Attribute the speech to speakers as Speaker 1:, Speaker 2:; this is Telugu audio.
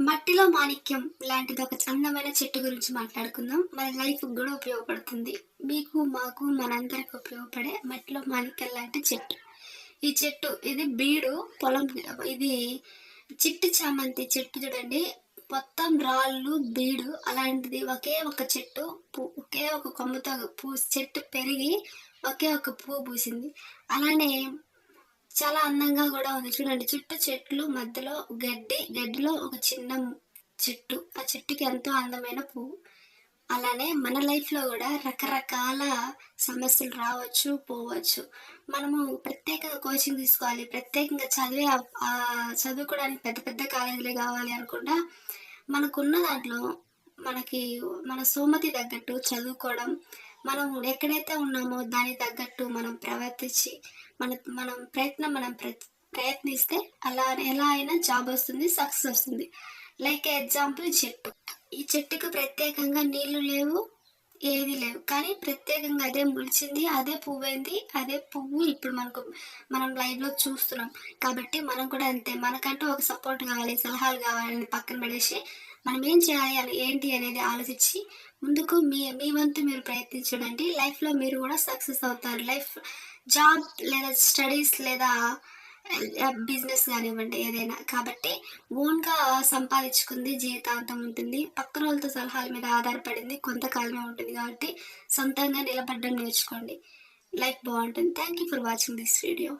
Speaker 1: మట్టిలో మాణిక్యం లాంటిది ఒక అందమైన చెట్టు గురించి మాట్లాడుకుందాం. మన లైఫ్ కూడా ఉపయోగపడుతుంది. మీకు మాకు మనందరికి ఉపయోగపడే మట్టిలో మాణిక్యం లాంటి చెట్టు. ఈ చెట్టు ఇది బీడు పొలం ఇది చిట్టి చామంతి చెట్టు చూడండి. మొత్తం రాళ్ళు బీడు అలాంటిది ఒకే ఒక చెట్టు పూ ఒకే ఒక కొమ్మతో పూ చెట్టు పెరిగి ఒకే ఒక పువ్వు పూసింది. అలానే చాలా అందంగా కూడా ఉంది. చూడండి చుట్టూ చెట్లు మధ్యలో గడ్డి గడ్డిలో ఒక చిన్న చెట్టు. ఆ చెట్టుకి ఎంతో అందమైన పువ్వు. అలానే మన లైఫ్లో కూడా రకరకాల సమస్యలు రావచ్చు పోవచ్చు. మనము ప్రత్యేకంగా కోచింగ్ తీసుకోవాలి. ప్రత్యేకంగా చదివే చదువుకోవడానికి పెద్ద పెద్ద కాలేజీలే కావాలి అనుకుంటా మనకున్న దాంట్లో మనకి మన సోమతి తగ్గట్టు చదువుకోవడం మనం ఎక్కడైతే ఉన్నామో దానికి తగ్గట్టు మనం ప్రవర్తించి మన మనం ప్రయత్నం మనం ప్ర ప్రయత్నిస్తే అలా ఎలా అయినా జాబ్ వస్తుంది సక్సెస్ వస్తుంది. లైక్ ఎగ్జాంపుల్ చెట్టు. ఈ చెట్టుకు ప్రత్యేకంగా నీళ్ళు లేవు ఏది లేవు. కానీ ప్రత్యేకంగా అదే ముడిచింది అదే పువ్వు అదే పువ్వు ఇప్పుడు మనకు మనం లైవ్లో చూస్తున్నాం. కాబట్టి మనం కూడా అంతే. మనకంటూ ఒక సపోర్ట్ కావాలి సలహాలు కావాలని పక్కన పడేసి మనం ఏం చేయాలి అని ఏంటి అనేది ఆలోచించి ముందుకు మీ మీ వంతు మీరు ప్రయత్నించడండి లైఫ్లో మీరు కూడా సక్సెస్ అవుతారు. లైఫ్ జాబ్ లేదా స్టడీస్ లేదా బిజినెస్ కానివ్వండి ఏదైనా. కాబట్టి ఓన్గా సంపాదించుకుంది జీవితాంతం ఉంటుంది. పక్కన వాళ్ళతో సలహాల మీద ఆధారపడింది కొంతకాలమే ఉంటుంది కాబట్టి సొంతంగా నిలబడడం నేర్చుకోండి. లైఫ్ బాగుంటుంది. Thank you for watching this video.